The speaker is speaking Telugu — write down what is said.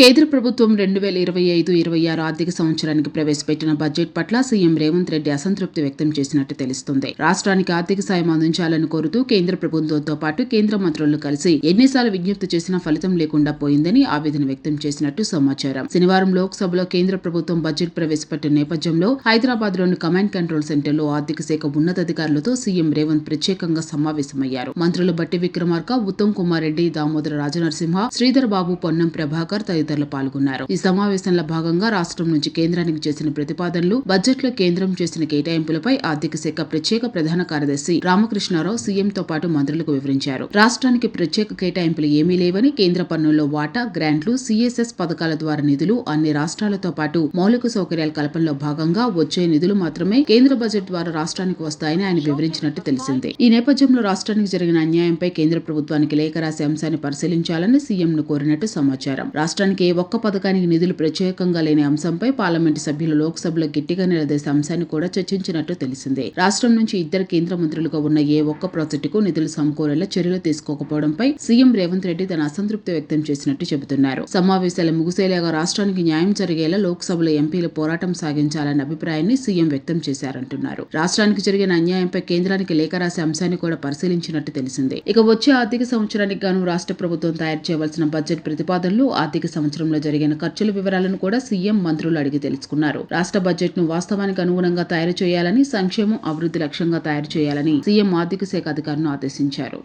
కేంద్ర ప్రభుత్వం రెండు వేల ఇరవై ఐదు ఇరవై ఆరు ఆర్థిక సంవత్సరానికి ప్రవేశపెట్టిన బడ్జెట్ పట్ల సీఎం రేవంత్ రెడ్డి అసంతృప్తి వ్యక్తం చేసినట్టు తెలుస్తుంది. రాష్ట్రానికి ఆర్థిక సాయం అందించాలని కోరుతూ కేంద్ర ప్రభుత్వంతో పాటు కేంద్ర మంత్రులను కలిసి ఎన్నిసార్లు విజ్ఞప్తి చేసినా ఫలితం లేకుండా పోయిందని ఆవేదన వ్యక్తం చేసినట్టు సమాచారం. శనివారం లోక్సభలో కేంద్ర ప్రభుత్వం బడ్జెట్ ప్రవేశపెట్టిన నేపథ్యంలో హైదరాబాద్లోని కమాండ్ కంట్రోల్ సెంటర్లో ఆర్థిక శాఖ ఉన్నతాధికారులతో సీఎం రేవంత్ ప్రత్యేకంగా సమావేశమయ్యారు. మంత్రులు బట్టి విక్రమార్క ఉత్తమ్ కుమార్ రెడ్డి దామోదర రాజనరసింహ శ్రీధర్ బాబు పొన్నం ప్రభాకర్ తదితరులు పాల్గొన్నారు. ఈ సమావేశంలో భాగంగా రాష్ట్రం నుంచి కేంద్రానికి చేసిన ప్రతిపాదనలు బడ్జెట్లో కేంద్రం చేసిన కేటాయింపులపై ఆర్థిక శాఖ ప్రత్యేక ప్రధాన కార్యదర్శి రామకృష్ణారావు సీఎంతో పాటు మంత్రులకు వివరించారు. రాష్ట్రానికి ప్రత్యేక కేటాయింపులు ఏమీ లేవని కేంద్ర పన్నుల్లో వాటా గ్రాంట్లు సిఎస్ఎస్ పథకాల ద్వారా నిధులు అన్ని రాష్ట్రాలతో పాటు మౌలిక సౌకర్యాల కల్పనలో భాగంగా వచ్చే నిధులు మాత్రమే కేంద్ర బడ్జెట్ ద్వారా రాష్ట్రానికి వస్తాయని ఆయన వివరించినట్టు తెలిసింది. ఈ నేపథ్యంలో రాష్ట్రానికి జరిగిన అన్యాయంపై కేంద్ర ప్రభుత్వానికి లేఖ రాసే అంశాన్ని పరిశీలించాలని సీఎంను కోరినట్టు సమాచారం. రాష్ట్రానికి ప్రభుత్వానికి ఒక్క పథకానికి నిధులు ప్రత్యేకంగా లేని అంశంపై పార్లమెంటు సభ్యులు లోక్సభలో గట్టిగా నిలదీసే అంశాన్ని కూడా చర్చించినట్టు తెలిసిందే. రాష్ట్రం నుంచి ఇద్దరు కేంద్ర మంత్రులుగా ఉన్న ఏ ఒక్క ప్రాజెక్టుకు నిధులు సమకూరేలా చర్యలు తీసుకోకపోవడంపై సీఎం రేవంత్ రెడ్డి తన అసంతృప్తి వ్యక్తం చేసినట్టు చెబుతున్నారు. సమావేశాలు ముగిసేలాగా రాష్ట్రానికి న్యాయం జరిగేలా లోక్సభలో ఎంపీలు పోరాటం సాగించాలన్న అభిప్రాయాన్ని సీఎం వ్యక్తం చేశారంటున్నారు. రాష్ట్రానికి జరిగిన అన్యాయంపై కేంద్రానికి లేఖ రాసే అంశాన్ని కూడా పరిశీలించినట్టు తెలిసిందే. ఇక వచ్చే ఆర్థిక సంవత్సరానికి గాను రాష్ట్ర ప్రభుత్వం తయారు చేయవలసిన బడ్జెట్ ప్రతిపాదనలు ఆర్థిక సంవత్సరంలో జరిగిన ఖర్చుల వివరాలను కూడా సీఎం మంత్రులు అడిగి తెలుసుకున్నారు. రాష్ట్ర బడ్జెట్ను వాస్తవానికి అనుగుణంగా తయారు చేయాలని సంక్షేమం అభివృద్ధి లక్ష్యంగా తయారు చేయాలని సీఎం ఆర్థిక శాఖ అధికారులను ఆదేశించారు.